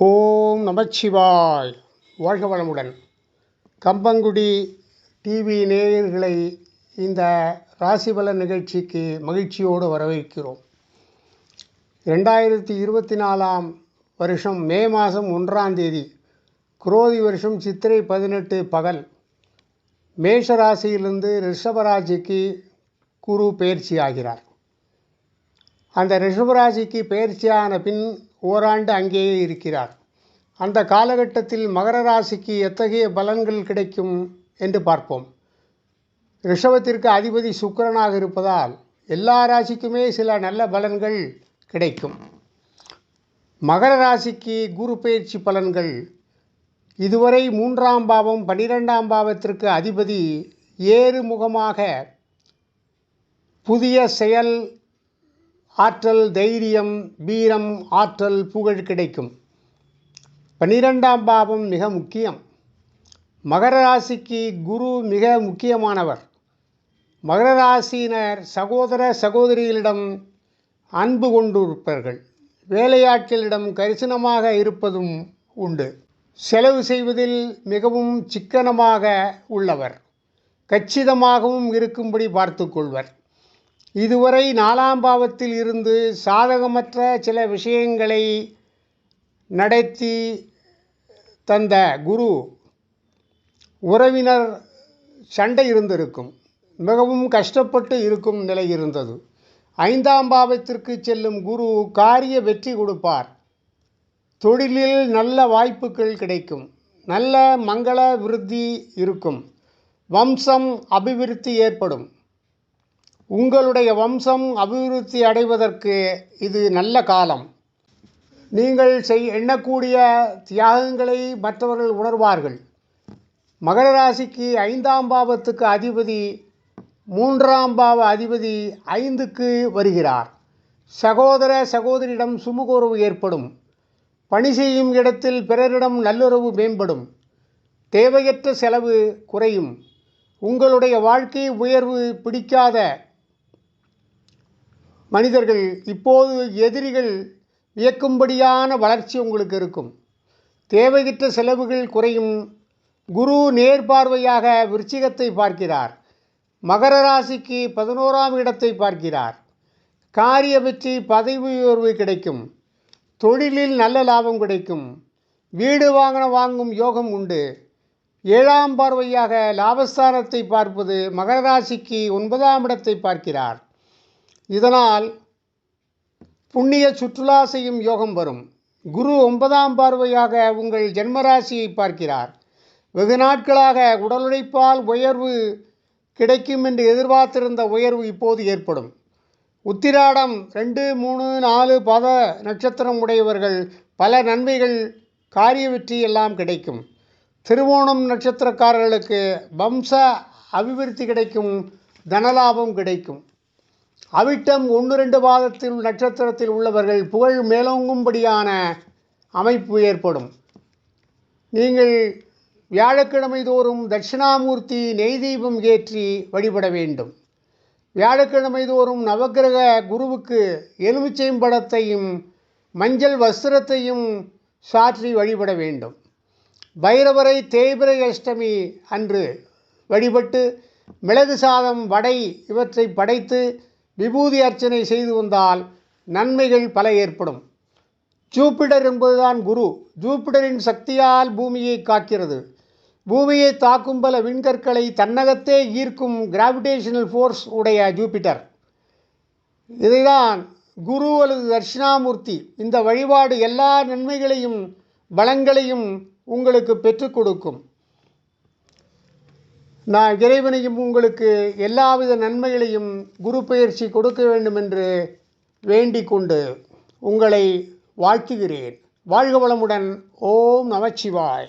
ஓம் நமச்சிவாய் வாழ்க வளமுடன். கம்பங்குடி டிவி நேயர்களை இந்த ராசிபலன் நிகழ்ச்சிக்கு மகிழ்ச்சியோடு வரவேற்கிறோம். ரெண்டாயிரத்தி இருபத்தி நாலாம் வருஷம் மே மாதம் ஒன்றாம் தேதி குரோதி வருஷம் சித்திரை பதினெட்டு பகல் மேஷ ராசியிலிருந்து ரிஷபராசிக்கு குரு பயிற்சி ஆகிறார். அந்த ரிஷபராசிக்கு பயிற்சியான பின் ஓராண்டு அங்கேயே இருக்கிறார். அந்த காலகட்டத்தில் மகர ராசிக்கு எத்தகைய பலன்கள் கிடைக்கும் என்று பார்ப்போம். ரிஷபத்திற்கு அதிபதி சுக்கிரனாக இருப்பதால் எல்லா ராசிக்குமே சில நல்ல பலன்கள் கிடைக்கும். மகர ராசிக்கு குரு பயிற்சி பலன்கள். இதுவரை மூன்றாம் பாவம் பனிரெண்டாம் பாவத்திற்கு அதிபதி ஏறுமுகமாக புதிய செயல் ஆற்றல் தைரியம் வீரம் ஆற்றல் புகழ் கிடைக்கும். பன்னிரெண்டாம் பாவம் மிக முக்கியம். மகர ராசிக்கு குரு மிக முக்கியமானவர். மகர ராசியினர் சகோதர சகோதரிகளிடம் அன்பு கொண்டிருப்பார்கள். வேலையாட்களிடம் கரிசனமாக இருப்பதும் உண்டு. செலவு செய்வதில் மிகவும் சிக்கனமாக உள்ளவர். கச்சிதமாகவும் இருக்கும்படி பார்த்துக்கொள்வர் இதுவரை நாலாம் பாவத்தில் இருந்து சாதகமற்ற சில விஷயங்களை நடத்தி தந்த குரு உறவினர் சண்டை இருந்திருக்கும். மிகவும் கஷ்டப்பட்டு இருக்கும் நிலை இருந்தது. ஐந்தாம் பாவத்திற்கு செல்லும் குரு காரிய வெற்றி கொடுப்பார். தொழிலில் நல்ல வாய்ப்புகள் கிடைக்கும். நல்ல மங்கள விருத்தி இருக்கும். வம்சம் அபிவிருத்தி ஏற்படும். உங்களுடைய வம்சம் அபிவிருத்தி அடைவதற்கு இது நல்ல காலம். நீங்கள் செய் எண்ணக்கூடிய தியாகங்களை மற்றவர்கள் உணர்வார்கள். மகர ராசிக்கு ஐந்தாம் பாவத்துக்கு அதிபதி மூன்றாம் பாவ அதிபதி ஐந்துக்கு வருகிறார். சகோதர சகோதரியிடம் உறவு ஏற்படும். பணி செய்யும் இடத்தில் பிறரிடம் நல்லுறவு மேம்படும். தேவையற்ற செலவு குறையும். உங்களுடைய வாழ்க்கை உயர்வு பிடிக்காத மனிதர்கள் இப்போது எதிரிகள் வியக்கும்படியான வளர்ச்சி உங்களுக்கு இருக்கும். தேவையற்ற செலவுகள் குறையும். குரு நேர்பார்வையாக விருச்சிகத்தை பார்க்கிறார். மகர ராசிக்கு பதினோராம் இடத்தை பார்க்கிறார். காரிய வெற்றி பதவி உயர்வு கிடைக்கும். தொழிலில் நல்ல லாபம் கிடைக்கும். வீடு வாங்கின வாங்கும் யோகம் உண்டு. ஏழாம் பார்வையாக லாபஸ்தானத்தை பார்ப்பது மகர ராசிக்கு ஒன்பதாம் இடத்தை பார்க்கிறார். இதனால் புண்ணிய சுற்றுலா செய்யும் யோகம் வரும். குரு ஒன்பதாம் பார்வையாக உங்கள் ஜென்மராசியை பார்க்கிறார். வெகு நாட்களாக உடலுழைப்பால் உயர்வு கிடைக்கும் என்று எதிர்பார்த்திருந்த உயர்வு இப்போது ஏற்படும். உத்திராடம் ரெண்டு மூணு நாலு பத நட்சத்திரம் உடையவர்கள் பல நன்மைகள் காரிய வெற்றி எல்லாம் கிடைக்கும். திருவோணம் நட்சத்திரக்காரர்களுக்கு வம்ச அபிவிருத்தி கிடைக்கும் தனலாபம் கிடைக்கும். அவிட்டம் ஒன்று ரெண்டு பாதத்தில் நட்சத்திரத்தில் உள்ளவர்கள் புகழ் மேலோங்கும்படியான அமைப்பு ஏற்படும். நீங்கள் வியாழக்கிழமை தோறும் தட்சிணாமூர்த்தி நெய் தீபம் ஏற்றி வழிபட வேண்டும். வியாழக்கிழமை தோறும் நவக்கிரக குருவுக்கு எலுமிச்சைம்படத்தையும் மஞ்சள் வஸ்திரத்தையும் சாற்றி வழிபட வேண்டும். பைரவரை தேய்பிரை அஷ்டமி அன்று வழிபட்டு மிளகு சாதம் வடை இவற்றை படைத்து விபூதி அர்ச்சனை செய்து வந்தால் நன்மைகள் பல ஏற்படும். ஜூப்பிடர் என்பதுதான் குரு. ஜூப்பிடரின் சக்தியால் பூமியை காக்கிறது. பூமியை தாக்கும் பல விண்கற்களை தன்னகத்தே ஈர்க்கும் கிராவிடேஷனல் ஃபோர்ஸ் உடைய ஜூபிட்டர் இதைதான் குரு அல்லது தட்சிணாமூர்த்தி. இந்த வழிபாடு எல்லா நன்மைகளையும் பலங்களையும் உங்களுக்கு பெற்றுக் கொடுக்கும். நான் இறைவனையும் உங்களுக்கு எல்லாவித நன்மைகளையும் குரு பயிற்சி கொடுக்க வேண்டும் என்று வேண்டிக் கொண்டு உங்களை வாழ்த்துகிறேன். வாழ்க வளமுடன். ஓம் நமச்சிவாய்.